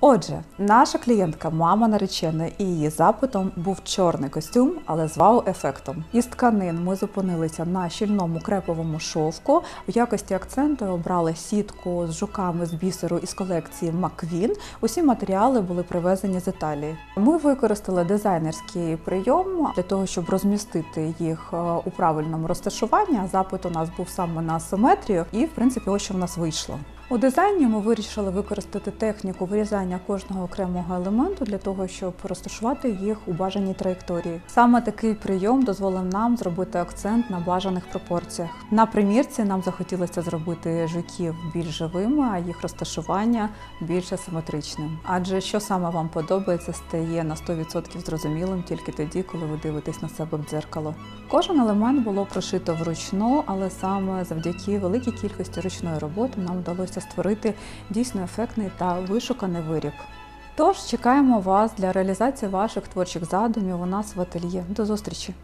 Отже, наша клієнтка, мама нареченої, і її запитом був чорний костюм, але з вау-ефектом. Із тканин ми зупинилися на щільному креповому шовку. В якості акценту обрали сітку з жуками з бісеру із колекції Маквін. Усі матеріали були привезені з Італії. Ми використали дизайнерський прийом для того, щоб розмістити їх е, у правильному розташуванні. Запит у нас був саме на асиметрію, і в принципі, ось що в нас вийшло. У дизайні ми вирішили використати техніку вирізання кожного окремого елементу для того, щоб розташувати їх у бажаній траєкторії. Саме такий прийом дозволив нам зробити акцент на бажаних пропорціях. На примірці нам захотілося зробити жуків більш живими, а їх розташування більш асиметричним. Адже що саме вам подобається, стає на 100% зрозумілим тільки тоді, коли ви дивитесь на себе в дзеркало. Кожен елемент було прошито вручну, але саме завдяки великій кількості ручної роботи нам вдалося створити дійсно ефектний та вишуканий виріб. Тож чекаємо вас для реалізації ваших творчих задумів у нас в ательє. До зустрічі!